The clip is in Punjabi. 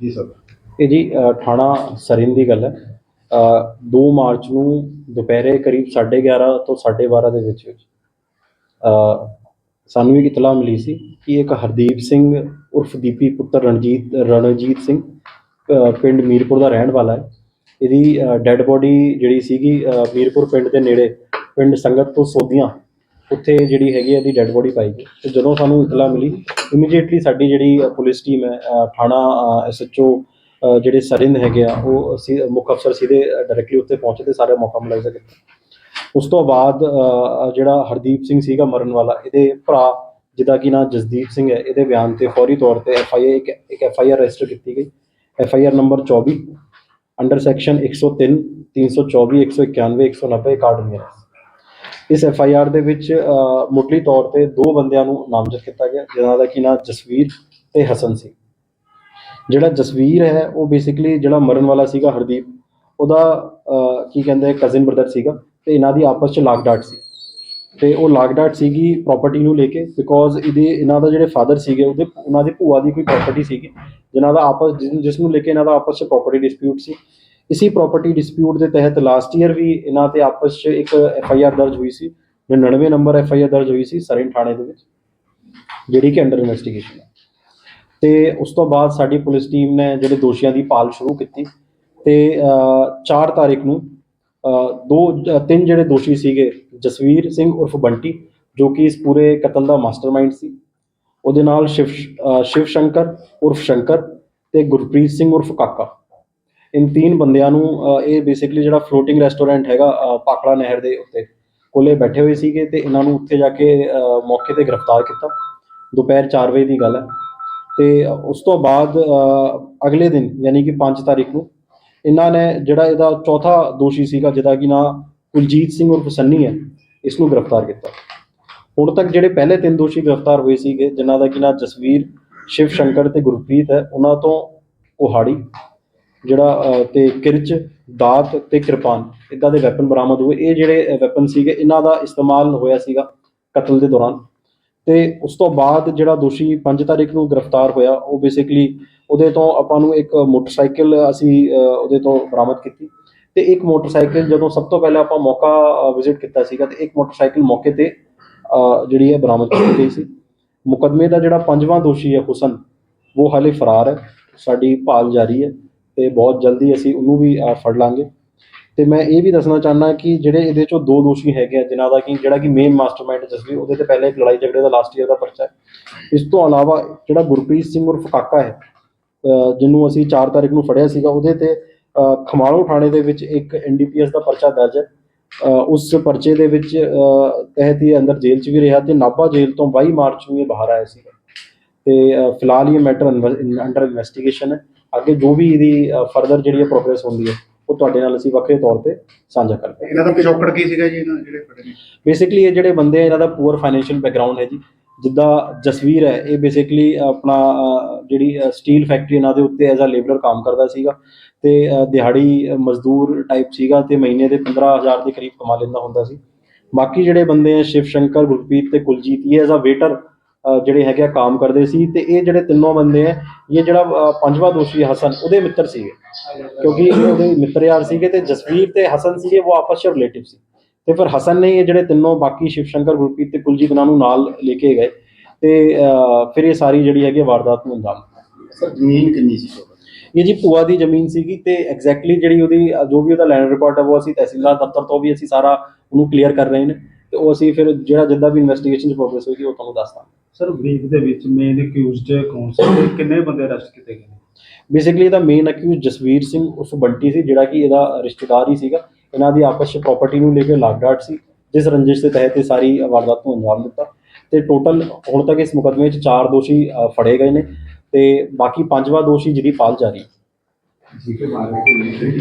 ਜੀ ਸਰ। ਇਹ ਜੀ ਥਾਣਾ ਸਰਿੰਦ ਦੀ ਗੱਲ ਹੈ। ਅ, 2 ਮਾਰਚ ਨੂੰ ਦੁਪਹਿਰੇ ਕਰੀਬ 11:30 ਤੋਂ 12:30 ਦੇ ਵਿੱਚ ਵਿੱਚ ਸਾਨੂੰ ਇੱਕ ਇਤਲਾਹ ਮਿਲੀ ਸੀ ਕਿ ਇੱਕ ਹਰਦੀਪ ਸਿੰਘ ਉਰਫ ਦੀਪੀ ਪੁੱਤਰ ਰਣਜੀਤ ਰਣਜੀਤ ਸਿੰਘ ਪਿੰਡ ਮੀਰਪੁਰ ਦਾ ਰਹਿਣ ਵਾਲਾ ਹੈ। ਇਹਦੀ ਡੈੱਡ ਬੋਡੀ ਜਿਹੜੀ ਸੀਗੀ ਮੀਰਪੁਰ ਪਿੰਡ ਦੇ ਨੇੜੇ ਪਿੰਡ ਸੰਗਤ ਤੋਂ ਸੋਧੀਆਂ ਉੱਥੇ ਜਿਹੜੀ ਹੈਗੀ ਇਹਦੀ ਡੈੱਡ ਬੋਡੀ ਪਾਈ ਗਈ। ਤੇ ਜਦੋਂ ਸਾਨੂੰ ਇਤਲਾਹ ਮਿਲੀ ਇਮੀਡੀਏਟਲੀ ਸਾਡੀ ਜਿਹੜੀ ਪੁਲਿਸ ਟੀਮ ਹੈ ਅ, ਥਾਣਾ ਐਸਐਚਓ ਜਿਹੜੇ ਸਰਿੰਦ ਹੈਗੇ ਆ ਉਹ ਅਸੀਂ ਮੁੱਖ ਅਫਸਰ ਸਿੱਧੇ ਡਾਇਰੈਕਟਲੀ ਉੱਥੇ ਪਹੁੰਚੇ ਤੇ ਸਾਰੇ ਮੌਕਾ ਮੁਲਾਜ਼ਾ ਕੀਤਾ ਉਸ ਤੋਂ ਬਾਅਦ ਜਿਹੜਾ ਹਰਦੀਪ ਸਿੰਘ ਸੀਗਾ ਮਰਨ ਵਾਲਾ ਇਹਦੇ ਭਰਾ ਜਿਹਦਾ ਕਿ ਨਾਂ ਜਸਦੀਪ ਸਿੰਘ ਹੈ ਇਹਦੇ ਬਿਆਨ ਤੇ ਫੌਰੀ ਤੌਰ ਤੇ ਐਫ ਆਈ ਇੱਕ ਇੱਕ ਐਫ ਆਈ ਆਰ ਰਜਿਸਟਰ ਕੀਤੀ ਗਈ। F I R number 24 under section 103 324 191 190 ਕਾਰਡ ਹੈ ਇਸ ਐਫ ਆਈ ਆਰ ਦੇ ਵਿੱਚ ਮੁੱਢਲੀ ਤੌਰ ਤੇ ਦੋ ਬੰਦਿਆਂ ਨੂੰ ਨਾਮਜ਼ਦ ਕੀਤਾ ਗਿਆ ਜਿਨ੍ਹਾਂ ਦਾ ਕਿ ਨਾਂ ਜਸਵੀਰ ਤੇ ਹਸਨ ਸੀ। ਜਿਹੜਾ ਜਸਵੀਰ ਹੈ, ਉਹ ਬੇਸਿਕਲੀ ਜਿਹੜਾ ਮਰਨ ਵਾਲਾ ਸੀਗਾ ਹਰਦੀਪ, ਉਹਦਾ ਕੀ ਕਹਿੰਦੇ ਕਜ਼ਨ ਬ੍ਰਦਰ ਸੀਗਾ ਤੇ ਇਹਨਾਂ ਦੀ ਆਪਸ ਚ ਲਾਗਡਾਟ ਸੀ। ਤੇ ਉਹ ਲਾਗਡਾਟ ਸੀਗੀ ਪ੍ਰਾਪਰਟੀ ਨੂੰ ਲੈ ਕੇ ਬਿਕੋਜ਼ ਇਹਦੇ, ਇਹਨਾਂ ਦਾ ਜਿਹੜੇ ਫਾਦਰ ਸੀਗੇ, ਉਹਦੇ, ਉਹਨਾਂ ਦੀ ਭੂਆ ਦੀ ਕੋਈ ਪ੍ਰਾਪਰਟੀ ਸੀਗੀ ਜਿਨ੍ਹਾਂ ਦਾ ਆਪਸ, ਜਿਸ- ਜਿਸ ਨੂੰ ਲੈ ਕੇ ਇਹਨਾਂ ਦਾ ਆਪਸ ਚ ਪ੍ਰਾਪਰਟੀ ਡਿਸਪਿਊਟ ਸੀ। ਇਸੀ ਪ੍ਰਾਪਰਟੀ ਡਿਸਪਿਊਟ ਦੇ ਤਹਿਤ ਲਾਸਟ ਈਅਰ ਵੀ ਇਹਨਾਂ ਤੇ ਆਪਸ ਚ ਇੱਕ ਐਫ ਆਈ ਆਰ ਦਰਜ ਹੋਈ ਸੀ 99 ਨੰਬਰ ਐਫ ਆਈ ਆਰ ਦਰਜ ਹੋਈ ਸੀ ਸਰਿੰਡ ਥਾਣੇ ਦੇ ਵਿੱਚ, ਜਿਹੜੀ ਕਿ ਅੰਡਰ ਇਨਵੈਸਟੀਗੇਸ਼ਨ ਹੈ। ਤੇ ਉਸ ਤੋਂ ਬਾਅਦ ਸਾਡੀ ਪੁਲਿਸ ਟੀਮ ਨੇ ਜਿਹੜੇ ਦੋਸ਼ੀਆਂ ਦੀ ਪਾਲ ਸ਼ੁਰੂ ਕੀਤੀ ਤੇ 4 ਤਾਰੀਖ ਨੂੰ ਦੋ ਤਿੰਨ ਜਿਹੜੇ ਦੋਸ਼ੀ ਸੀਗੇ, ਜਸਵੀਰ ਸਿੰਘ ਉਰਫ ਬੰਟੀ, ਜੋ ਕਿ ਇਸ ਪੂਰੇ ਕਤਲ ਦਾ ਮਾਸਟਰਮਾਈਂਡ ਸੀ। ਉਹਦੇ ਨਾਲ ਸ਼ਿਵ ਸ਼ਿਵ ਸ਼ੰਕਰ ਉਰਫ ਸ਼ੰਕਰ ਤੇ ਗੁਰਪ੍ਰੀਤ ਸਿੰਘ ਉਰਫ ਕਾਕਾ। ਇਨ ਤਿੰਨ ਬੰਦਿਆਂ ਨੂੰ ਇਹ ਬੇਸਿਕਲੀ ਜਿਹੜਾ ਫਲੋਟਿੰਗ ਰੈਸਟੋਰੈਂਟ ਹੈਗਾ ਪਾਖੜਾ ਨਹਿਰ ਦੇ ਉੱਤੇ ਕੋਲੇ ਬੈਠੇ ਹੋਏ ਸੀਗੇ ਤੇ ਇਹਨਾਂ ਨੂੰ ਉੱਥੇ ਜਾ ਕੇ ਮੌਕੇ ਤੇ ਗ੍ਰਿਫਤਾਰ ਕੀਤਾ। ਦੁਪਹਿਰ 4 ਵਜੇ ਦੀ ਗੱਲ ਹੈ। ਤੇ ਉਸ ਤੋਂ ਬਾਅਦ ਅਗਲੇ ਦਿਨ ਯਾਨੀ ਕਿ 5 ਤਾਰੀਖ ਨੂੰ ਇਹਨਾਂ ਨੇ ਜਿਹੜਾ ਇਹਦਾ ਚੌਥਾ ਦੋਸ਼ੀ ਸੀਗਾ, ਜਿਹਦਾ ਕਿ ਨਾਂ ਕੁਲਜੀਤ ਸਿੰਘ ਉਰਫ ਸੰਨੀ ਹੈ, ਇਸ ਨੂੰ ਗ੍ਰਿਫਤਾਰ ਕੀਤਾ। ਹੁਣ ਤੱਕ ਜਿਹੜੇ ਪਹਿਲੇ ਤਿੰਨ ਦੋਸ਼ੀ ਗ੍ਰਿਫਤਾਰ ਹੋਏ ਸੀਗੇ, ਜਿਨ੍ਹਾਂ ਦਾ ਕਿ ਨਾਂ ਜਸਵੀਰ, ਸ਼ਿਵ ਸ਼ੰਕਰ ਤੇ ਗੁਰਪ੍ਰੀਤ ਹੈ, ਉਹਨਾਂ ਤੋਂ ਕੁਹਾੜੀ ਜਿਹੜਾ ਅ, ਤੇ ਕਿਰਚ ਦਾਤ ਤੇ ਕਿਰਪਾਨ ਇਦਾਂ ਦੇ ਵੈਪਨ ਬਰਾਮਦ ਹੋਏ। ਇਹ ਜਿਹੜੇ ਵੈਪਨ ਸੀਗੇ ਇਹਨਾਂ ਦਾ ਇਸਤੇਮਾਲ ਹੋਇਆ ਸੀਗਾ ਕਤਲ ਦੇ ਦੌਰਾਨ। ਤੇ ਉਸ ਤੋਂ ਬਾਅਦ ਜਿਹੜਾ ਦੋਸ਼ੀ 5 ਤਾਰੀਖ ਨੂੰ ਗ੍ਰਿਫਤਾਰ ਹੋਇਆ ਉਹ ਬੇਸਿਕਲੀ ਉਹਦੇ ਤੋਂ ਆਪਾਂ ਨੂੰ ਇੱਕ ਮੋਟਰਸਾਈਕਲ ਅਸੀਂ ਉਹਦੇ ਤੋਂ ਬਰਾਮਦ ਕੀਤੀ। ਤੇ ਇੱਕ ਮੋਟਰਸਾਈਕਲ ਜਦੋਂ ਸਭ ਤੋਂ ਪਹਿਲਾਂ ਆਪਾਂ ਮੌਕਾ ਵਿਜ਼ਿਟ ਕੀਤਾ ਸੀਗਾ ਤੇ ਇੱਕ ਮੋਟਰਸਾਈਕਲ ਮੌਕੇ ਤੇ ਜਿਹੜੀ ਹੈ ਬਰਾਮਦ ਕੀਤੀ ਗਈ ਸੀ। ਮੁਕਦਮੇ ਦਾ ਜਿਹੜਾ ਪੰਜਵਾਂ ਦੋਸ਼ੀ ਹੈ ਹੁਸਨ ਉਹ ਹਾਲੇ ਫਰਾਰ ਹੈ। ਸਾਡੀ ਭਾਲ ਜਾਰੀ ਹੈ। ਤੇ ਬਹੁਤ ਜਲਦੀ ਅਸੀਂ ਉਹਨੂੰ ਵੀ ਫੜ ਲਾਂਗੇ। ਤੇ ਮੈਂ ਇਹ ਵੀ ਦੱਸਣਾ ਚਾਹੁੰਦਾ ਕਿ ਜਿਹੜੇ ਇਹਦੇ ਚੋਂ ਦੋ ਦੋਸ਼ੀ ਹੈਗੇ ਆ, ਜਿਨ੍ਹਾਂ ਦਾ ਕਿ, ਜਿਹੜਾ ਕਿ ਮੇਨ ਮਾਸਟਰਮਾਈਂਡ ਜਸਵੀ ਉਹਦੇ ਤੇ ਪਹਿਲੇ ਇੱਕ ਲੜਾਈ ਝਗੜੇ ਦਾ ਲਾਸਟ ਈਅਰ ਦਾ ਪਰਚਾ ਹੈ। ਇਸ ਤੋਂ ਇਲਾਵਾ ਜਿਹੜਾ ਗੁਰਪ੍ਰੀਤ ਸਿੰਘ ਉਰਫ ਕਾਕਾ ਹੈ ਜਿਹਨੂੰ ਅਸੀਂ 4 ਤਾਰੀਖ ਨੂੰ ਫੜਿਆ ਸੀਗਾ, ਉਹਦੇ ਤੇ ਖਮਾਲੋ ਥਾਣੇ ਦੇ ਵਿੱਚ ਇੱਕ ਐਨਡੀਪੀਐਸ ਦਾ ਪਰਚਾ ਦਰਜ ਹੈ। ਉਸ ਪਰਚੇ ਦੇ ਵਿੱਚ ਤਹਿਤ ਹੀ ਅੰਦਰ ਜੇਲ੍ਹ 'ਚ ਵੀ ਰਿਹਾ ਤੇ ਨਾਭਾ ਜੇਲ੍ਹ ਤੋਂ 22 ਮਾਰਚ ਨੂੰ ਇਹ ਬਾਹਰ ਆਇਆ ਸੀਗਾ। ਤੇ ਫਿਲਹਾਲ ਇਹ ਮੈਟਰ ਅੰਡਰ ਇਨਵੈਸਟੀਗੇਸ਼ਨ ਹੈ। ਅੱਗੇ ਜੋ ਵੀ ਇਹਦੀ ਫਰਦਰ ਜਿਹੜੀ ਹੈ ਪ੍ਰੋਗਰੈਸ ਹੁੰਦੀ ਹੈ ਉਹ ਤੁਹਾਡੇ ਨਾਲ ਅਸੀਂ ਵੱਖਰੇ ਤੌਰ ਤੇ ਸਾਂਝਾ ਕਰਦੇ ਹਾਂ ਇਹਨਾਂ ਦਾ ਪਿਛੋਕੜ ਕੀ ਸੀਗਾ ਜੀ ਇਹਨਾਂ ਜਿਹੜੇ ਫੜੇ ਨੇ? ਬੇਸਿਕਲੀ ਇਹ ਜਿਹੜੇ ਬੰਦੇ ਆ ਇਹਨਾਂ ਦਾ ਪੂਅਰ ਫਾਈਨੈਂਸ਼ੀਅਲ ਬੈਕਗ੍ਰਾਉਂਡ ਹੈ ਜੀ। ਜਿੱਦਾਂ ਜਸਵੀਰ ਹੈ ਇਹ ਬੇਸਿਕਲੀ ਆਪਣਾ ਜਿਹੜੀ ਸਟੀਲ ਫੈਕਟਰੀ ਇਹਨਾਂ ਦੇ ਉੱਤੇ ਐਜ਼ ਅ ਲੇਬਰਰ ਕੰਮ ਕਰਦਾ ਸੀਗਾ ਤੇ ਦਿਹਾੜੀ ਮਜ਼ਦੂਰ ਟਾਈਪ ਸੀਗਾ ਤੇ ਮਹੀਨੇ ਦੇ 15000 ਦੇ ਕਰੀਬ ਕਮਾ ਲੈਂਦਾ ਹੁੰਦਾ ਸੀ। ਬਾਕੀ ਜਿਹੜੇ ਬੰਦੇ ਆ ਸ਼ਿਵ ਸ਼ੰਕਰ ਗੁਰਪ੍ਰੀਤ ਤੇ ਕੁਲਜੀਤ ਇਹ ਐਜ਼ ਅ ਵੇਟਰ ਜਿਹੜੇ ਹੈਗੇ ਆ ਕੰਮ ਕਰਦੇ ਸੀ ਤੇ ਇਹ ਜਿਹੜੇ ਤਿੰਨੋਂ ਬੰਦੇ ਆ ਇਹ ਜਿਹੜਾ ਪੰਜਵਾਂ ਦੋਸ਼ੀ ਹਸਨ ਉਹਦੇ ਮਿੱਤਰ ਸੀਗੇ। ਕਿਉਂਕਿ ਇਹ ਉਹਦੇ ਮਿੱਤਰ ਯਾਰ ਸੀਗੇ ਤੇ ਜਸਵੀਰ ਤੇ ਹਸਨ ਸੀਗੇ ਉਹ ਆਪਸ ਵਿੱਚ ਰਿਲੇਟਿਵ ਸੀ। ਤੇ ਫਿਰ ਹਸਨ ਨੇ ਇਹ ਜਿਹੜੇ ਤਿੰਨੋਂ ਬਾਕੀ ਸ਼ਿਵ ਸ਼ੰਕਰ ਗੁਰਪ੍ਰੀਤ ਤੇ ਕੁਲਜੀਤ ਇਹਨਾਂ ਨੂੰ ਨਾਲ ਲੈ ਕੇ ਗਏ ਤੇ ਫਿਰ ਇਹ ਸਾਰੀ ਜਿਹੜੀ ਹੈਗੀ ਆ ਵਾਰਦਾਤ ਨੂੰ ਅੰਜਾਮ ਦਿੱਤਾ। ਸਰ ਜ਼ਮੀਨ ਕਿੰਨੀ ਸੀ ਇਹ ਜੀ ਭੂਆ ਦੀ ਜ਼ਮੀਨ ਸੀਗੀ ਤੇ ਐਗਜ਼ੈਕਟਲੀ ਜਿਹੜੀ ਉਹਦੀ ਅ, ਜੋ ਵੀ ਉਹਦਾ ਲੈਂਡ ਰਿਕਾਰਡ ਹੈ ਉਹ ਅਸੀਂ ਤਹਿਸੀਲਦਾਰ ਦਫ਼ਤਰ ਤੋਂ ਵੀ ਅਸੀਂ ਸਾਰਾ ਉਹਨੂੰ ਕਲੀਅਰ ਕਰ ਰਹੇ ਨੇ। ਤੇ ਉਹ ਅਸੀਂ ਫਿਰ ਜਿਹੜਾ ਜਿੱਦਾਂ ਵੀ ਇਨਵੈਸਟੀਗੇਸ਼ਨ ਚ ਪ੍ਰੋਗਰੈਸ ਹੋਏਗੀ ਉਹ ਤੁਹਾਨੂੰ ਦੱਸ ਦਾਂਗੇ ਸਰ ਬਰੀਕ ਦੇ ਵਿੱਚ ਮੇਨ ਅਕਿਊਜ਼ਡ ਕੌਣ ਸੀ ਤੇ ਕਿੰਨੇ ਬੰਦੇ ਅਰੈਸਟ ਕੀਤੇ ਗਏ ਨੇ? ਬੇਸਿਕਲੀ ਇਹਦਾ ਮੇਨ ਅਕਿਊਜ਼ ਜਸਵੀਰ ਸਿੰਘ ਉਸ ਬੰਟੀ ਸੀ ਜਿਹੜਾ ਕਿ ਇਹਦਾ ਰਿਸ਼ਤੇਦਾਰ ਹੀ ਸੀਗਾ। ਇਹਨਾਂ ਦੀ ਆਪਸ ਵਿੱਚ ਪ੍ਰਾਪਰਟੀ ਨੂੰ ਲੈ ਕੇ ਲਾਗਡਾਟ ਸੀ ਜਿਸ ਰੰਜਿਸ਼ ਦੇ ਤਹਿਤ ਇਹ ਸਾਰੀ ਵਾਰਦਾਤ ਨੂੰ ਅੰਜਾਮ ਦਿੱਤਾ। ਤੇ ਟੋਟਲ ਹੁਣ ਤੱਕ ਇਸ ਮੁਕਦਮੇ 'ਚ ਚਾਰ ਦੋਸ਼ੀ ਅ, ਫੜੇ ਗਏ ਨੇ ਤੇ ਬਾਕੀ ਪੰਜਵਾਂ ਦੋਸ਼ੀ ਜਿਹਦੀ ਪਾਲ ਜਾਰੀ ਹੈ। ਜੀ ਕੇ ਬਾਰੇ